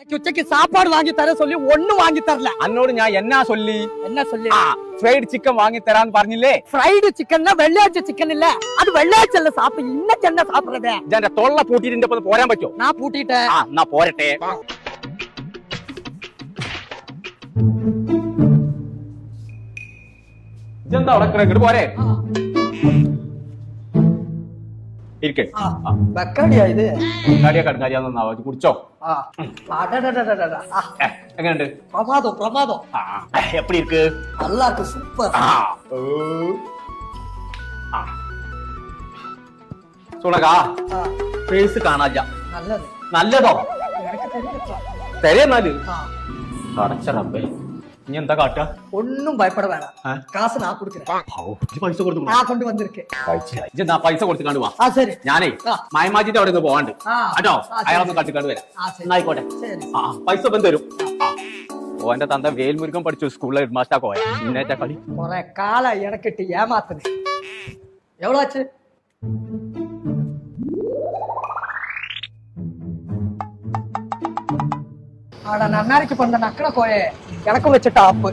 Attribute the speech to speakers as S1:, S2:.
S1: இன்னைக்கு உச்சக்கு சாப்பாடு வாங்கி தர சொல்லி ஒண்ணும் வாங்கி தரல
S2: അന്നോട് ഞാൻ എന്നാ ചൊല്ലി
S1: என்ன சொல்லி
S2: ആ ഫ്രൈഡ് ചിക്കൻ വാങ്ങി തരാന്ന് പറഞ്ഞില്ലേ
S1: ஃப்ரைடு சிக்கன்னா வெள்ளையாச்ச சிக்கன் இல்ல அது வெள்ளையாச்சல்ல சாப்பிடு இன்னைக்கு என்ன சாப்பிடுறது
S2: ഇതെന്റെ തൊള്ള പൂട്ടിട്ട് എന്റെ ഒപ്പം പോരാൻ പറ്റുമോ
S1: நான் பூட்டிட்டேன்
S2: ആ എന്നാ പോരട്ടെ ഇതെന്താ അവിടെ ഇങ്ങോട്ട് പോരെ ഇരിക്കേ. കുടിച്ചോ? എങ്ങനെയുണ്ട്?
S1: പ്രമാദം
S2: പ്രമാദം എപ്പടി ഇരിക്ക്? അല്ലാക്ക് സൂപ്പർ. സുണകാ ഫേസ്
S1: കാണാജ
S2: നല്ലത്.
S1: നല്ലതോ?
S2: തെരയെന്നാൽ കടച്ചറമ്പേ നീ എന്താ കാട്ടുക? ഒന്നും
S1: ഭയപ്പെട വേണ കാസ്
S2: നാ കൊടുക്കുന്ന പൈസ കൊടുത്തു
S1: ആ
S2: കൊണ്ട് വന്നിരിക്കേന്നാ പൈസ. കൊടുത്തിക്കാണ്ട് വാ.
S1: ശരി.
S2: ഞാനേ മയമാജിന്റെ അവിടെ നിന്ന് പോവാണ്ട്. കേട്ടോ? അയാളൊന്ന് കാട്ടിക്കാണ്ട് വരാം.
S1: ആയിക്കോട്ടെ
S2: ആ പൈസ ഇപ്പം തരും. ഓന്റെ തന്ത വേൽമുരുക്കം പഠിച്ചു സ്കൂളിലെ ഹെഡ്മാസ്റ്റർ കോയ. ഇന്നേറ്റ കളി.
S1: കൊറേ കാലായി ഇടക്കിട്ട് ഏമാത്തിന് എവിടെ വച്ച് ஆட நன்னாரிக்கு பண்ண நக்கன கோயே எனக்கும் வச்சுட்டா ஆப்பு